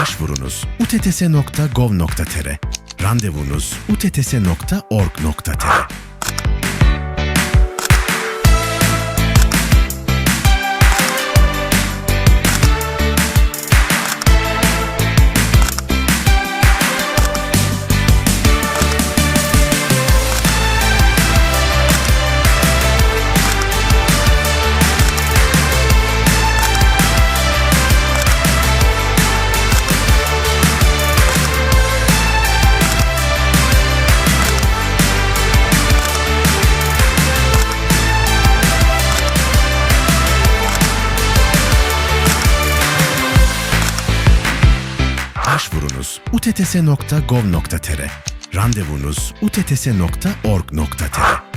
Başvurunuz utts.gov.tr Randevunuz utts.org.tr Başvurunuz utts.gov.tr Randevunuz utts.org.tr